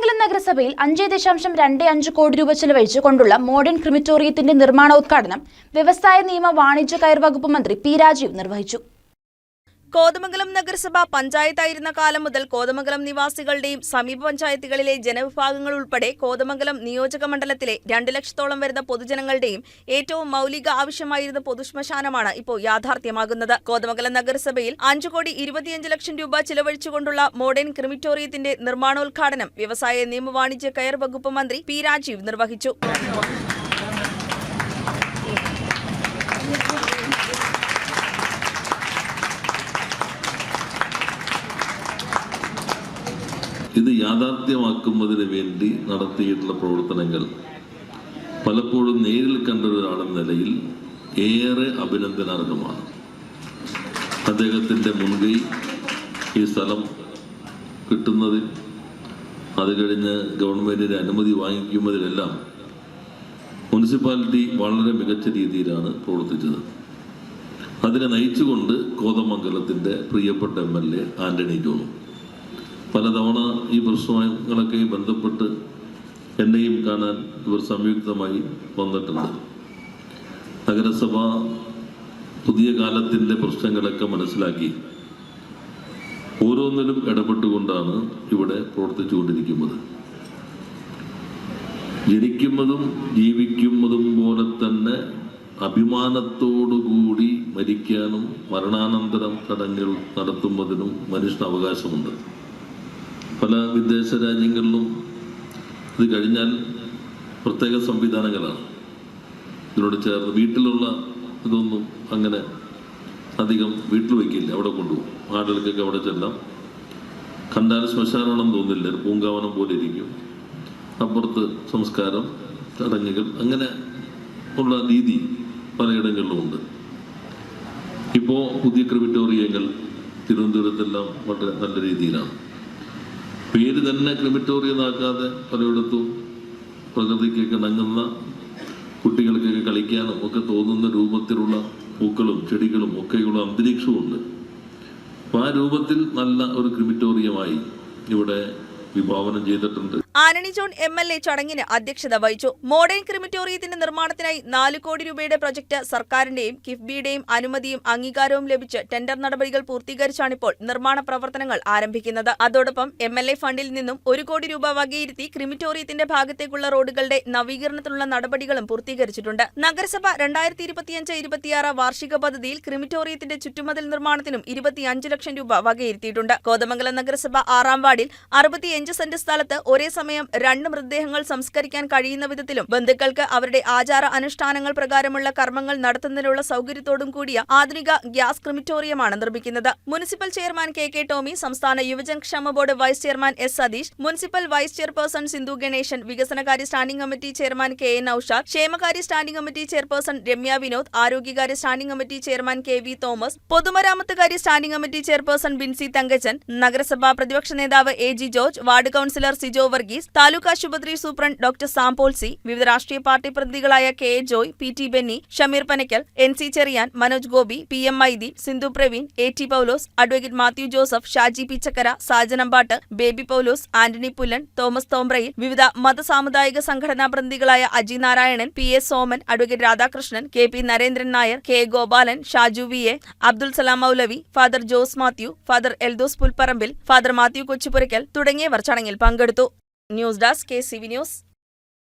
കോതമംഗലം നഗരസഭയിൽ അഞ്ച് ദശാംശം രണ്ട് അഞ്ച് കോടി രൂപ ചെലവഴിച്ചു കൊണ്ടുള്ള മോഡേൺ ക്രിമിറ്റോറിയത്തിന്റെ നിർമ്മാണോദ്ഘാടനം വ്യവസായ നിയമ വാണിജ്യ കയർ വകുപ്പ് മന്ത്രി പി രാജീവ് നിർവഹിച്ചു കോതമംഗലം നഗരസഭ പഞ്ചായത്തായിരുന്ന കാലം മുതൽ കോതമംഗലം നിവാസികളുടെയും സമീപ പഞ്ചായത്തുകളിലെ ജനവിഭാഗങ്ങൾ ഉൾപ്പെടെ കോതമംഗലം നിയോജക മണ്ഡലത്തിലെ രണ്ട് ലക്ഷത്തോളം വരുന്ന പൊതുജനങ്ങളുടെയും ഏറ്റവും മൗലിക ആവശ്യമായിരുന്ന പൊതുശ്മശാനമാണ് ഇപ്പോൾ യാഥാർത്ഥ്യമാകുന്നത്. കോതമംഗലം നഗരസഭയിൽ അഞ്ചു കോടി ഇരുപത്തിയഞ്ച് ലക്ഷം രൂപ ചിലവഴിച്ചുകൊണ്ടുള്ള മോഡേൺ ക്രിമിറ്റോറിയത്തിന്റെ നിർമ്മാണോദ്ഘാടനം വ്യവസായ നിയമ വാണിജ്യ കയർ വകുപ്പ് മന്ത്രി പി രാജീവ് നിർവഹിച്ചു. ഇത് യാഥാർത്ഥ്യമാക്കുന്നതിന് വേണ്ടി നടത്തിയിട്ടുള്ള പ്രവർത്തനങ്ങൾ പലപ്പോഴും നേരിൽ കണ്ട ഒരാളെന്ന നിലയിൽ ഏറെ അഭിനന്ദനാർഹമാണ്. അദ്ദേഹത്തിന്റെ മുൻകൈ ഈ സ്ഥലം കിട്ടുന്നതിൽ അത് കഴിഞ്ഞ് ഗവൺമെന്റിന്റെ അനുമതി വാങ്ങിക്കുന്നതിലെല്ലാം മുനിസിപ്പാലിറ്റി വളരെ മികച്ച രീതിയിലാണ് പ്രവർത്തിച്ചത്. അതിനെ നയിച്ചുകൊണ്ട് കോതമംഗലത്തിന്റെ പ്രിയപ്പെട്ട M L A Antony John പലതവണ ഈ പ്രശ്നങ്ങളൊക്കെ ബന്ധപ്പെട്ട് എന്നെയും കാണാൻ ഇവർ സംയുക്തമായി വന്നിട്ടുണ്ട്. നഗരസഭ പുതിയ കാലത്തിന്റെ പ്രശ്നങ്ങളൊക്കെ മനസ്സിലാക്കി ഓരോന്നിലും ഇടപെട്ടുകൊണ്ടാണ് ഇവിടെ പ്രവർത്തിച്ചുകൊണ്ടിരിക്കുന്നത്. ജനിക്കുന്നതും ജീവിക്കുന്നതും പോലെ തന്നെ അഭിമാനത്തോടുകൂടി മരിക്കാനും മരണാനന്തരം ചടങ്ങുകൾ നടത്തുന്നതിനും മനുഷ്യന് അവകാശമുണ്ട്. പല വിദേശ രാജ്യങ്ങളിലും ഇത് കഴിഞ്ഞാൽ പ്രത്യേക സംവിധാനങ്ങളാണ്. ഇതിനോട് ചേർന്ന് വീട്ടിലുള്ള ഇതൊന്നും അങ്ങനെ അധികം വീട്ടിൽ വയ്ക്കില്ല അവിടെ കൊണ്ടുപോകും. ആടുകൾക്കൊക്കെ അവിടെ ചെല്ലാം. കണ്ടാൽ ശ്മശാനമാണെന്ന് തോന്നില്ല ഒരു പൂങ്കാവനം പോലെ ഇരിക്കും. അപ്പുറത്ത് സംസ്കാരം ചടങ്ങുകൾ അങ്ങനെ ഉള്ള രീതി പലയിടങ്ങളിലുമുണ്ട് ഇപ്പോൾ പുതിയ ക്രിമിറ്റോറിയങ്ങൾ തിരുവനന്തപുരത്തെല്ലാം വളരെ നല്ല രീതിയിലാണ്. പേര് തന്നെ ക്രിമിറ്റോറിയം എന്നാക്കാതെ പലയിടത്തും പ്രകൃതിക്കൊക്കെ നങ്ങുന്ന കുട്ടികൾക്കൊക്കെ കളിക്കാനും ഒക്കെ തോന്നുന്ന രൂപത്തിലുള്ള പൂക്കളും ചെടികളും ഒക്കെയുള്ള അന്തരീക്ഷമുണ്ട്. അപ്പോൾ ആ രൂപത്തിൽ നല്ല ഒരു ക്രിമിറ്റോറിയമായി ഇവിടെ വിഭാവനം ചെയ്തിട്ടുണ്ട്. ആനണി ജോൺ എം എൽ എ ചടങ്ങിന് അധ്യക്ഷത വഹിച്ചു. മോഡേൺ ക്രിമിറ്റോറിയത്തിന്റെ നിർമ്മാണത്തിനായി നാല് കോടി രൂപയുടെ പ്രൊജക്ട് സർക്കാരിന്റെയും കിഫ്ബിയുടെയും അനുമതിയും അംഗീകാരവും ലഭിച്ച് ടെൻഡർ നടപടികൾ പൂർത്തീകരിച്ചാണിപ്പോൾ നിർമ്മാണ പ്രവർത്തനങ്ങൾ ആരംഭിക്കുന്നത്. അതോടൊപ്പം എം എൽ എ ഫണ്ടിൽ നിന്നും ഒരു കോടി രൂപ വകയിരുത്തി ക്രിമിറ്റോറിയത്തിന്റെ ഭാഗത്തേക്കുള്ള റോഡുകളുടെ നവീകരണത്തിനുള്ള നടപടികളും പൂർത്തീകരിച്ചിട്ടുണ്ട്. നഗരസഭ രണ്ടായിരത്തി ഇരുപത്തിയഞ്ച് ഇരുപത്തിയാറ് വാർഷിക പദ്ധതിയിൽ ക്രിമിറ്റോറിയത്തിന്റെ ചുറ്റുമതിൽ നിർമ്മാണത്തിനും ഇരുപത്തിയഞ്ച് ലക്ഷം രൂപ വകയിരുത്തിയിട്ടുണ്ട്. കോതമംഗലം നഗരസഭ ആറാം വാർഡിൽ അറുപത്തിയഞ്ച് സെന്റ് സ്ഥലത്ത് ഒരേ സമയം രണ്ട് മൃതദേഹങ്ങൾ സംസ്കരിക്കാൻ കഴിയുന്ന വിധത്തിലും ബന്ധുക്കൾക്ക് അവരുടെ ആചാര അനുഷ്ഠാനങ്ങൾ പ്രകാരമുള്ള കർമ്മങ്ങൾ നടത്തുന്നതിനുള്ള സൗകര്യത്തോടും കൂടിയ ആധുനിക ഗ്യാസ് ക്രിമിറ്റോറിയമാണ് നിർമ്മിക്കുന്നത്. Municipal chairman K K Tomy സംസ്ഥാന യുവജനക്ഷേമ board vice chairman S Satheesh municipal vice chairperson Sindhu Ganesan വികസനകാര്യ standing committee chairman K N Aushad ക്ഷേമകാര്യ standing committee chairperson Ramya Vinod ആരോഗ്യകാര്യ standing committee chairman K V Thomas പൊതുമരാമത്തുകാര്യ standing committee chairperson Binsy Thankachan നഗരസഭാ പ്രതിപക്ഷ നേതാവ് A G George ward councillor Sijo Varghese taluk ആശുപത്രി superintendent doctor Sampaul C വിവിധ രാഷ്ട്രീയ party പ്രതിനിധികളായ K A Joy P T Benny Shameer Panakkal N C Cherian Manoj Gopi P M Maidi Sindhu Praveen A T Paulose advocate Mathew Joseph Shaji Pichakkara Sajanampattu Baby Paulose Antony Pullan Thomas Thombrayil വിവിധ മതസാമുദായിക സംഘടനാ പ്രതിനിധികളായ Aji Narayanan P S Soman advocate Radhakrishnan K P Narendran Nair K Gopalan Shaju V A Abdul Salam Moulavi father Jose Mathew father Eldose Pulparambil father Mathew Kochupurackal തുടങ്ങിയവർ ചടങ്ങിൽ പങ്കെടുത്തു. News desk K C V news